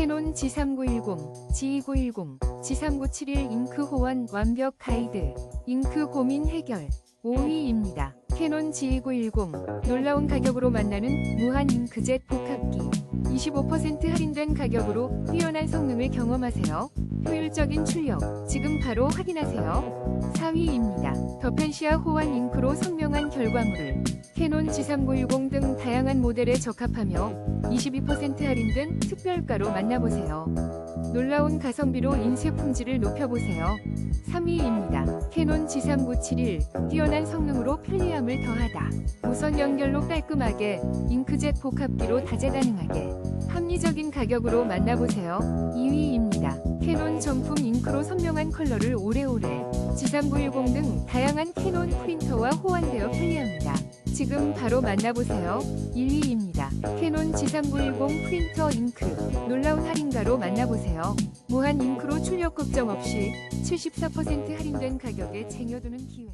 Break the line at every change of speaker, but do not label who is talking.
캐논 G3910, G2910, G3971 잉크 호환 완벽 가이드, 잉크 고민 해결 5위입니다. 캐논 G2910 놀라운 가격으로 만나는 무한 잉크젯 복합기 25% 할인된 가격으로 뛰어난 성능을 경험하세요. 효율적인 출력 지금 바로 확인하세요. 4위입니다. 더펜시아 호환 잉크로 선명한 결과물을 캐논 G3910 등 다양한 모델에 적합하며 22% 할인된 특별가로 만나보세요. 놀라운 가성비로 인쇄 품질을 높여보세요. 3위입니다. 캐논 G3971 뛰어난 성능으로 편리함을 더하다. 무선 연결로 깔끔하게 잉크젯 복합기로 다재다능하게 합리적인 가격으로 만나보세요. 2위입니다. 캐논 정품 잉크로 선명한 컬러를 오래오래 G3910 등 다양한 캐논 프린터와 호환되어 편리합니다. 지금 바로 만나보세요. 1위입니다. 캐논 G3910 프린터 잉크 놀라운 할인가로 만나보세요. 무한 잉크로 출력 걱정 없이 74% 할인된 가격에 쟁여두는 기회.